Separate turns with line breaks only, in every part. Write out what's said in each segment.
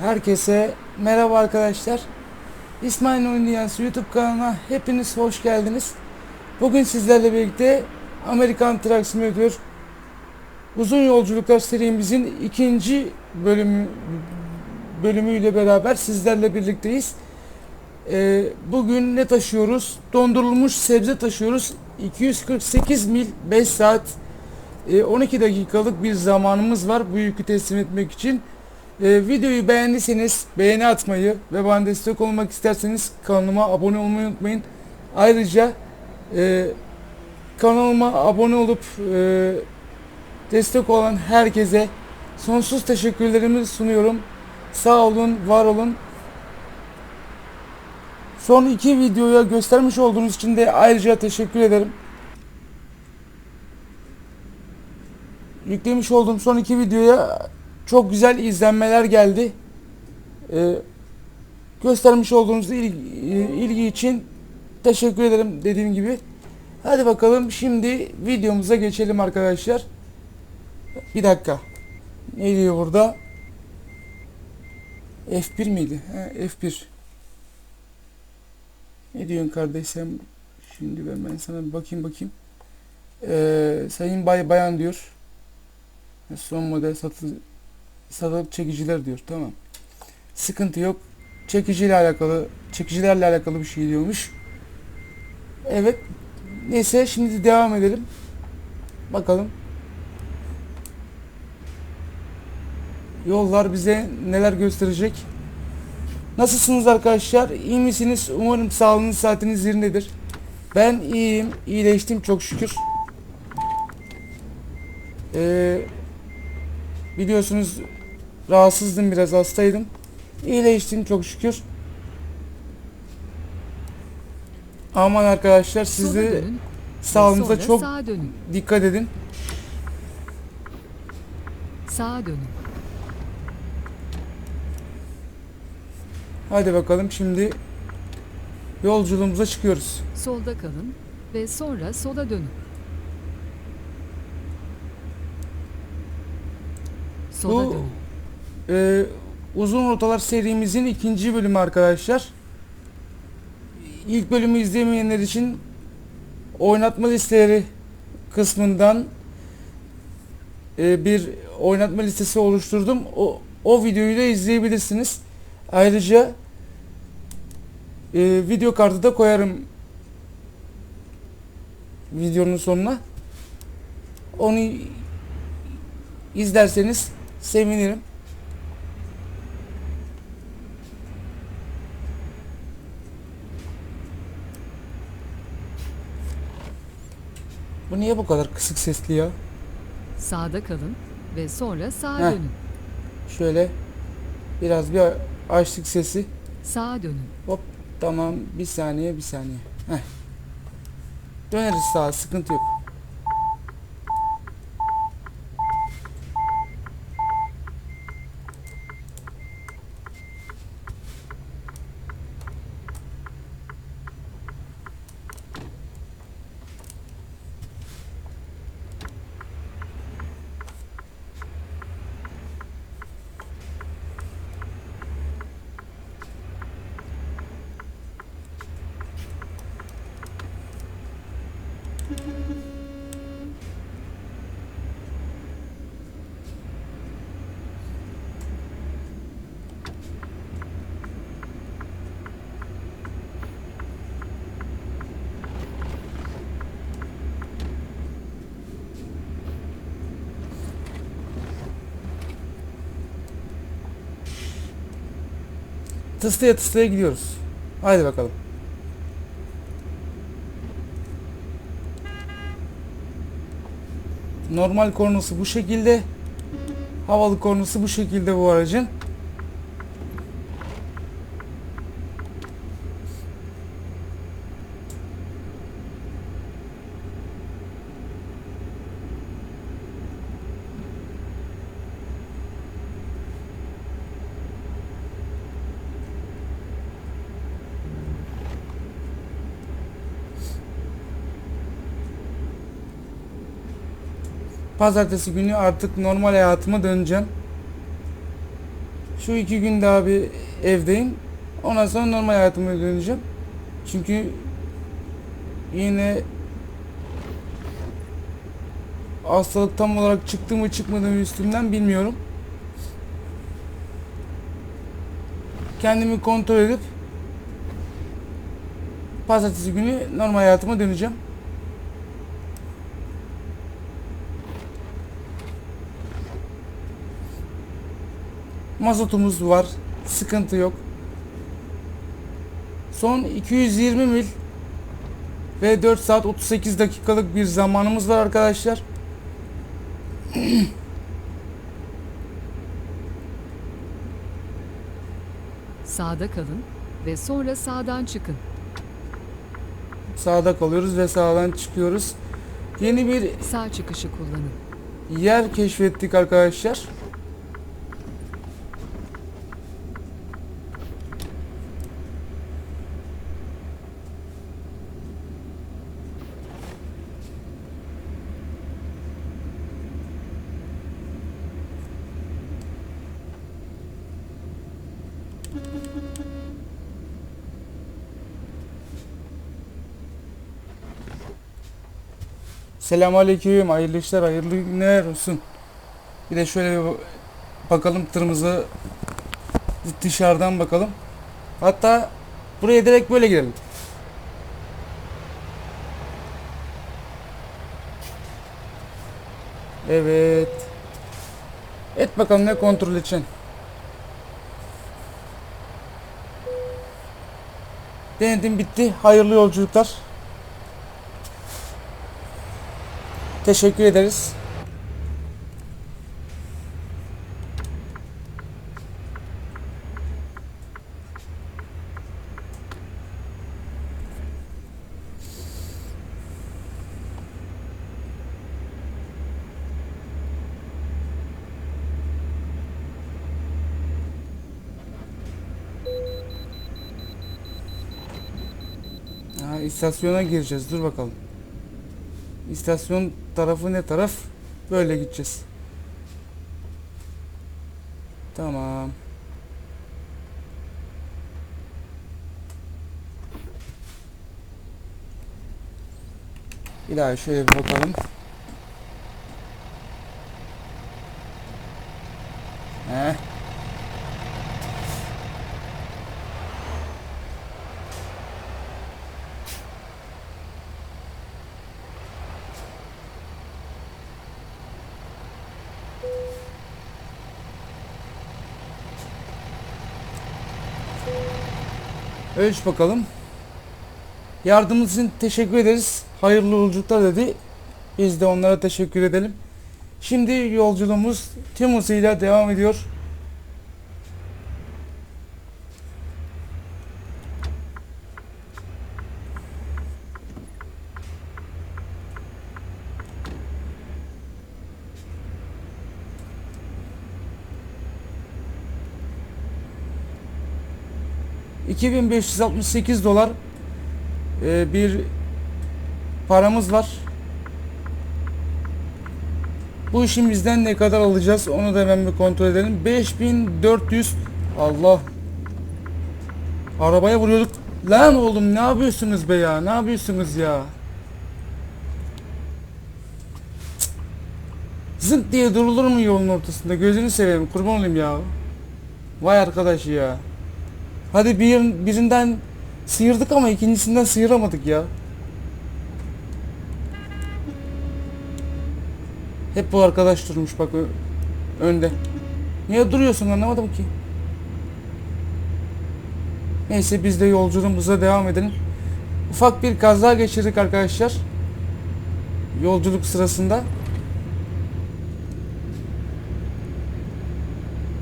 Herkese merhaba arkadaşlar. İsmail Oyun Dünyası YouTube kanalına hepiniz hoş geldiniz. Bugün sizlerle birlikte Amerikan Truck Simulator Uzun Yolculuklar serimizin ikinci bölümü bölümüyle beraber sizlerle birlikteyiz. Ee, bugün ne taşıyoruz? Dondurulmuş sebze taşıyoruz. 248 mil 5 saat e, 12 dakikalık bir zamanımız var bu yükü teslim etmek için. E, videoyu beğendiyseniz beğeni atmayı ve bana destek olmak isterseniz kanalıma abone olmayı unutmayın. Ayrıca e, kanalıma abone olup e, destek olan herkese sonsuz teşekkürlerimi sunuyorum. Sağ olun, var olun. Son iki videoya göstermiş olduğunuz için de ayrıca teşekkür ederim. Yüklemiş olduğum son iki videoya çok güzel izlenmeler geldi. Ee, göstermiş olduğunuz ilgi, ilgi için teşekkür ederim dediğim gibi. Hadi bakalım şimdi videomuza geçelim arkadaşlar. Bir dakika. Ne diyor burada? F1 miydi? Ha, F1. Ne diyorsun kardeşim? Şimdi ben, ben sana bir bakayım bakayım. Ee, sayın Bay Bayan diyor. Son model satı, satılıp çekiciler diyor. Tamam. Sıkıntı yok. Çekiciyle alakalı, çekicilerle alakalı bir şey diyormuş. Evet. Neyse şimdi devam edelim. Bakalım. Yollar bize neler gösterecek? Nasılsınız arkadaşlar? İyi misiniz? Umarım sağlığınız saatiniz yerindedir. Ben iyiyim. İyileştim çok şükür. Ee, biliyorsunuz rahatsızdım biraz hastaydım. İyileştim çok şükür. Aman arkadaşlar siz de sağlığınıza çok
sağa dönün.
dikkat edin.
Sağa dönün.
Hadi bakalım şimdi yolculuğumuza çıkıyoruz.
Solda kalın ve sonra sola dönün. Sola
Bu-
dönün.
Ee, uzun rotalar serimizin ikinci bölümü arkadaşlar. İlk bölümü izlemeyenler için oynatma listeleri kısmından e, bir oynatma listesi oluşturdum. O, o videoyu da izleyebilirsiniz. Ayrıca e, video kartı da koyarım videonun sonuna. Onu izlerseniz sevinirim. Bu niye bu kadar kısık sesli ya?
Sağda kalın ve sonra sağa
Heh.
dönün.
Şöyle biraz bir açtık sesi.
Sağa dönün.
Hop tamam bir saniye bir saniye. Heh. Döneriz sağa sıkıntı yok. Tıstıya tıstıya gidiyoruz. Haydi bakalım. Normal kornası bu şekilde. Havalı kornası bu şekilde bu aracın. Pazartesi günü artık normal hayatıma döneceğim. Şu iki gün daha bir evdeyim. Ondan sonra normal hayatıma döneceğim. Çünkü yine hastalık tam olarak çıktı mı çıkmadı mı üstümden bilmiyorum. Kendimi kontrol edip pazartesi günü normal hayatıma döneceğim. Mazotumuz var. Sıkıntı yok. Son 220 mil ve 4 saat 38 dakikalık bir zamanımız var arkadaşlar.
Sağda kalın ve sonra sağdan çıkın.
Sağda kalıyoruz ve sağdan çıkıyoruz. Yeni bir
Sağ çıkışı kullanın.
yer keşfettik arkadaşlar. Selamünaleyküm, hayırlı işler, hayırlı günler olsun. Bir de şöyle bir bakalım tırımızı dışarıdan bakalım. Hatta buraya direkt böyle girelim. Evet. Et bakalım ne kontrol edeceksin. Denedim bitti. Hayırlı yolculuklar. Teşekkür ederiz. İstasyona gireceğiz. Dur bakalım. İstasyon tarafı ne taraf? Böyle gideceğiz. Tamam. Bir şöyle bir bakalım. Heh. Ölç bakalım. Yardımınız için teşekkür ederiz. Hayırlı yolculuklar dedi. Biz de onlara teşekkür edelim. Şimdi yolculuğumuz tüm hızıyla devam ediyor. ...2568 dolar... e, ...bir... ...paramız var. Bu işin bizden ne kadar alacağız onu da hemen bir kontrol edelim. 5400 Allah. Arabaya vuruyorduk. Lan oğlum ne yapıyorsunuz be ya? Ne yapıyorsunuz ya? Zınk diye durulur mu yolun ortasında? Gözünü seveyim kurban olayım ya. Vay arkadaş ya. Hadi bir, birinden sıyırdık ama ikincisinden sıyıramadık ya. Hep bu arkadaş durmuş bak önde. Niye duruyorsun anlamadım ki. Neyse biz de yolculuğumuza devam edelim. Ufak bir kaza geçirdik arkadaşlar. Yolculuk sırasında.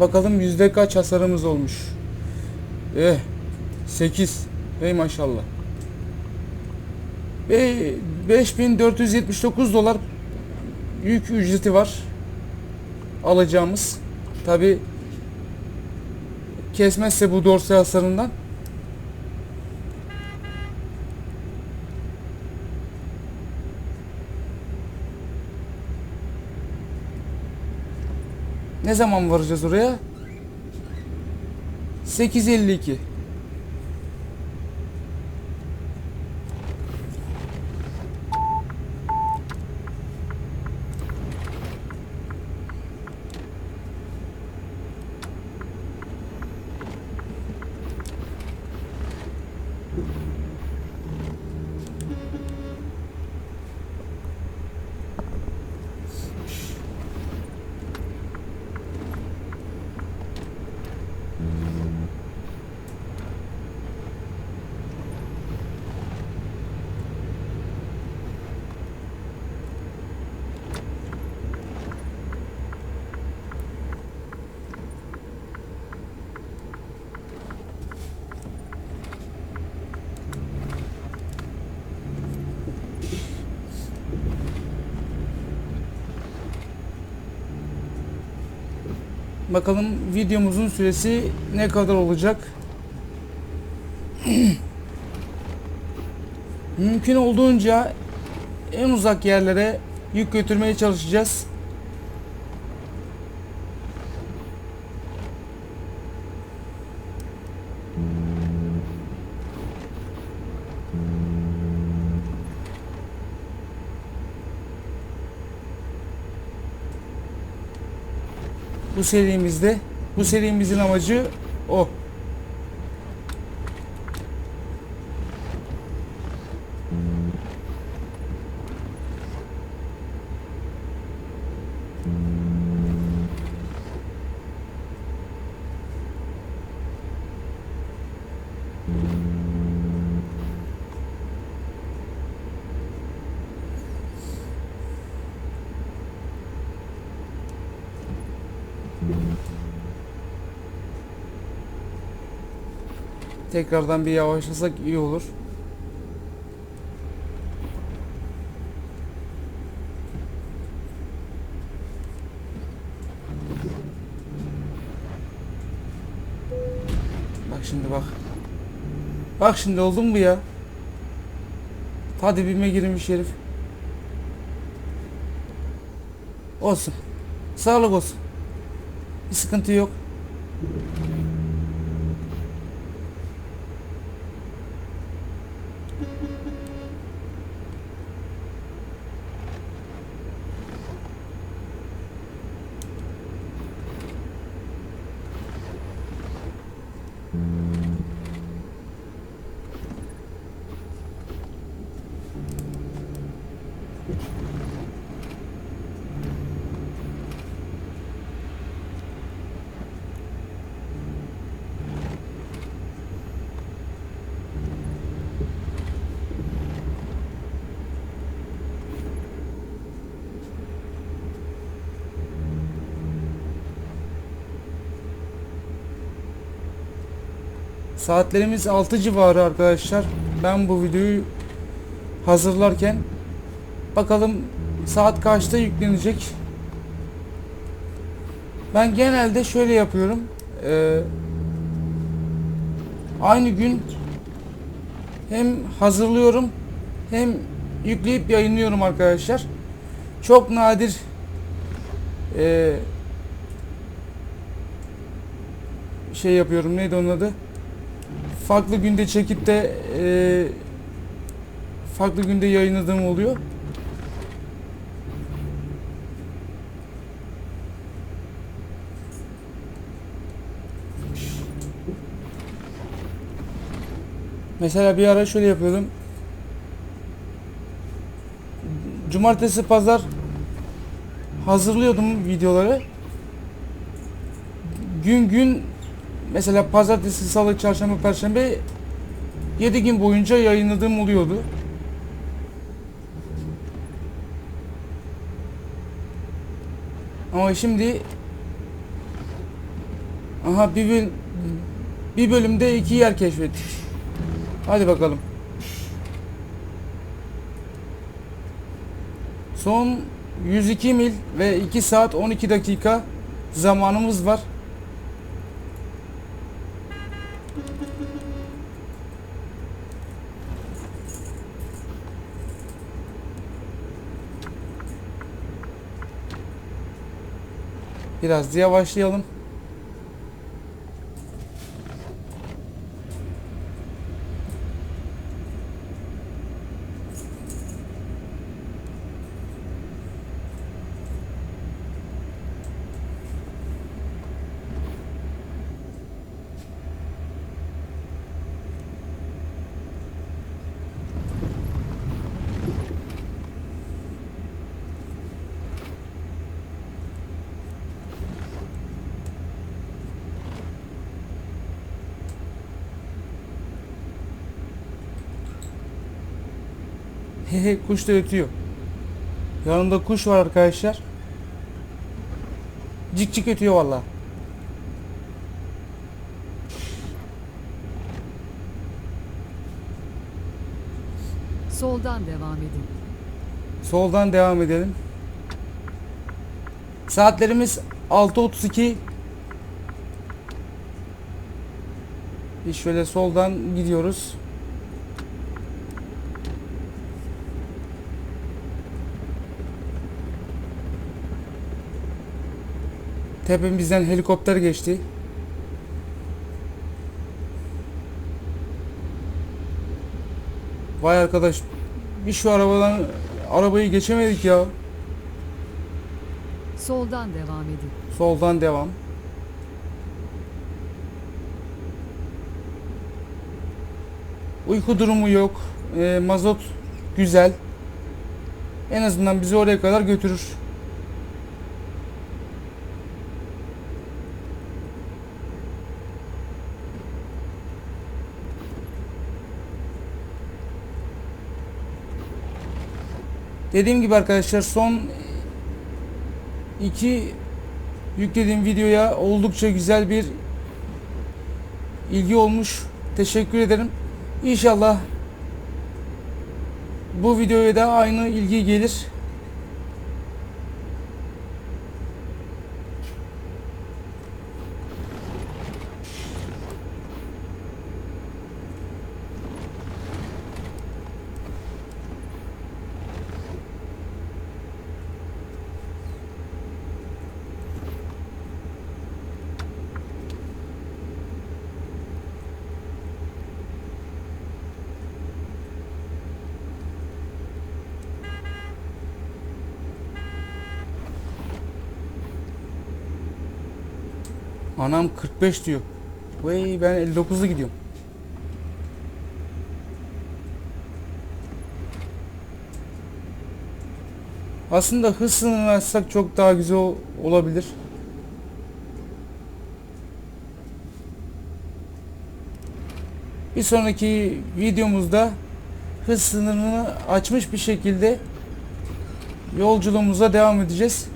Bakalım yüzde kaç hasarımız olmuş. Eh 8. Ey maşallah. Ve 5479 dolar yük ücreti var alacağımız tabi kesmezse bu dorse hasarından ne zaman varacağız oraya 852 Bakalım videomuzun süresi ne kadar olacak? Mümkün olduğunca en uzak yerlere yük götürmeye çalışacağız. Serimizde bu serimizin amacı o. Tekrardan bir yavaşlasak iyi olur. Bak şimdi bak. Bak şimdi oldu mu ya? Hadi bime girmiş herif. Olsun. Sağlık olsun. Bir sıkıntı yok. Saatlerimiz 6 civarı arkadaşlar. Ben bu videoyu hazırlarken bakalım saat kaçta yüklenecek. Ben genelde şöyle yapıyorum. Ee, aynı gün hem hazırlıyorum hem yükleyip yayınlıyorum arkadaşlar. Çok nadir ee, şey yapıyorum. Neydi onun adı? Farklı günde çekip de e, farklı günde yayınladığım oluyor. Mesela bir ara şöyle yapıyordum. Cumartesi pazar hazırlıyordum videoları. Gün gün mesela pazartesi, salı, çarşamba, perşembe 7 gün boyunca yayınladığım oluyordu. Ama şimdi aha bir böl- bir bölümde iki yer keşfettik. Hadi bakalım. Son 102 mil ve 2 saat 12 dakika zamanımız var. Biraz yavaşlayalım. Hehe kuş da ötüyor. Yanında kuş var arkadaşlar. Cik cik ötüyor valla.
Soldan devam edin.
Soldan devam edelim. Saatlerimiz 6.32. Biz şöyle soldan gidiyoruz. Tepemizden helikopter geçti. Vay arkadaş bir şu arabadan arabayı geçemedik ya.
Soldan devam edin.
Soldan devam. Uyku durumu yok. Ee, mazot güzel. En azından bizi oraya kadar götürür. Dediğim gibi arkadaşlar son iki yüklediğim videoya oldukça güzel bir ilgi olmuş. Teşekkür ederim. İnşallah bu videoya da aynı ilgi gelir. Anam 45 diyor. Vay ben 59'lu gidiyorum. Aslında hız sınırını açsak çok daha güzel ol- olabilir. Bir sonraki videomuzda hız sınırını açmış bir şekilde yolculuğumuza devam edeceğiz.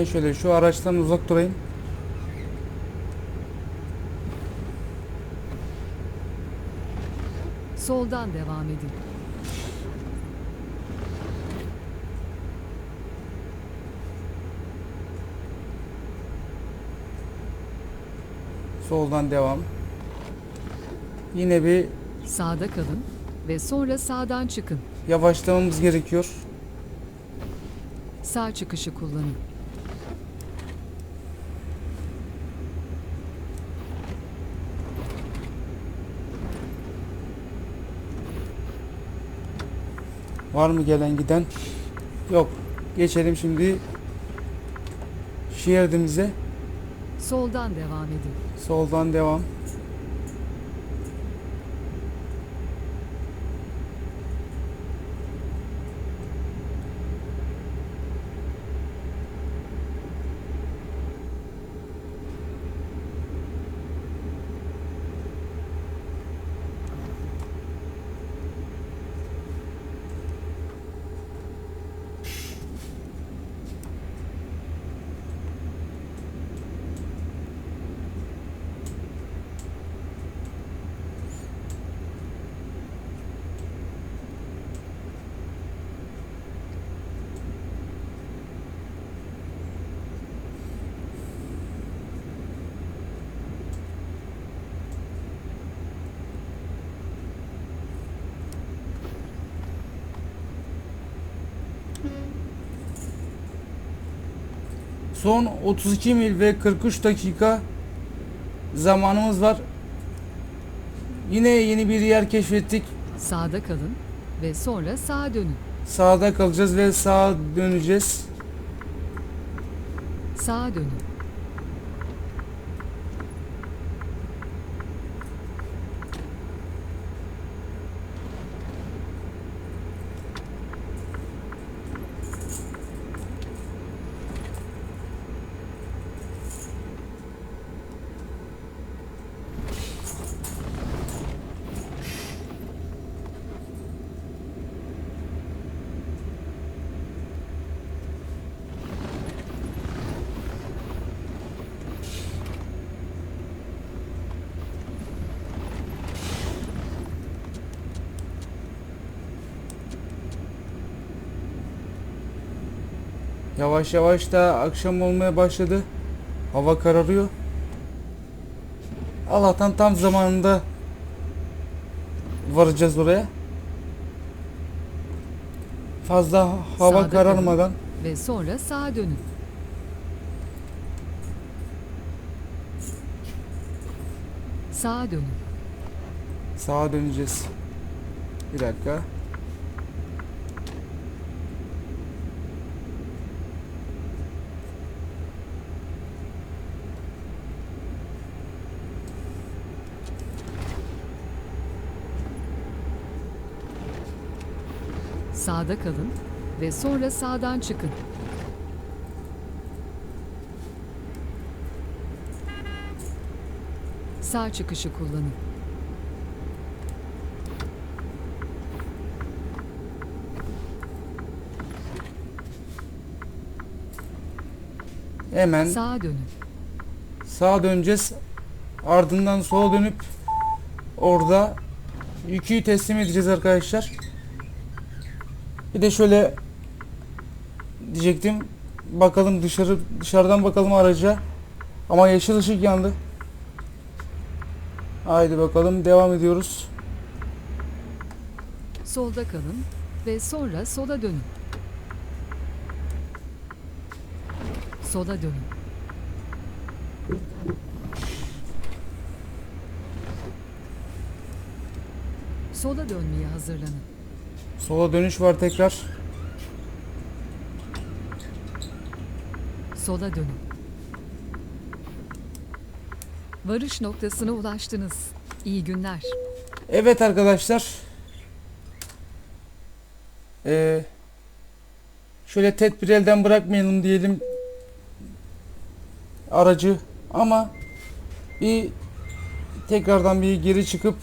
Ben şöyle şu araçtan uzak durayım.
Soldan devam edin.
Soldan devam. Yine bir
Sağda kalın ve sonra sağdan çıkın.
yavaşlamamız gerekiyor.
Sağ çıkışı kullanın.
Var mı gelen giden? Yok. Geçelim şimdi şeridimize.
Soldan devam edin.
Soldan devam. Son 32 mil ve 43 dakika zamanımız var. Yine yeni bir yer keşfettik.
Sağda kalın ve sonra sağa dönün.
Sağda kalacağız ve sağa döneceğiz.
Sağa dönün.
Yavaş yavaş da akşam olmaya başladı. Hava kararıyor. Allah'tan tam zamanında varacağız oraya. Fazla hava
Sağda
kararmadan.
Ve sonra sağa dönün. Sağa dönün.
Sağa döneceğiz. Bir dakika.
Sağda kalın ve sonra sağdan çıkın. Sağ çıkışı kullanın.
Hemen
Sağa dönün.
sağa döneceğiz. Ardından sola dönüp orada yükü teslim edeceğiz arkadaşlar. Bir de şöyle diyecektim. Bakalım dışarı dışarıdan bakalım araca. Ama yeşil ışık yandı. Haydi bakalım devam ediyoruz.
Solda kalın ve sonra sola dönün. Sola dönün. Sola dönmeye hazırlanın.
Sola dönüş var tekrar.
Sola dönün. Varış noktasına ulaştınız. İyi günler.
Evet arkadaşlar. Ee, şöyle tedbir elden bırakmayalım diyelim aracı ama bir tekrardan bir geri çıkıp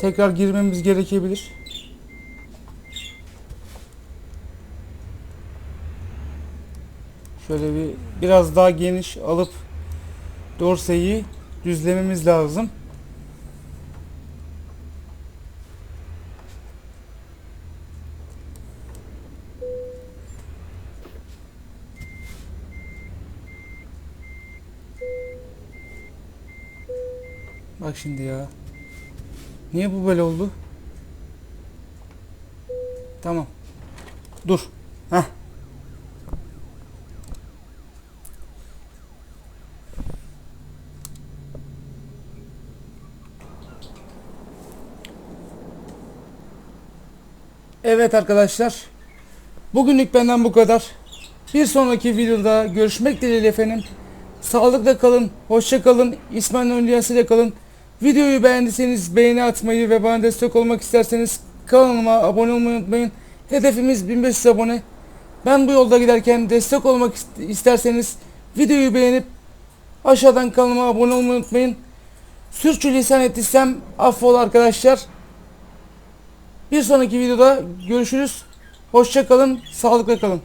tekrar girmemiz gerekebilir. Şöyle bir biraz daha geniş alıp dorseyi düzlememiz lazım. Bak şimdi ya. Niye bu böyle oldu? Tamam. Dur. Heh. Evet arkadaşlar. Bugünlük benden bu kadar. Bir sonraki videoda görüşmek dileğiyle efendim. Sağlıkla kalın, hoşça kalın, İsmail Ölyası ile kalın. Videoyu beğendiyseniz beğeni atmayı ve bana destek olmak isterseniz kanalıma abone olmayı unutmayın. Hedefimiz 1500 abone. Ben bu yolda giderken destek olmak ist- isterseniz videoyu beğenip aşağıdan kanalıma abone olmayı unutmayın. Sürçülisan ettiysem affola arkadaşlar. Bir sonraki videoda görüşürüz. Hoşça kalın, sağlıkla kalın.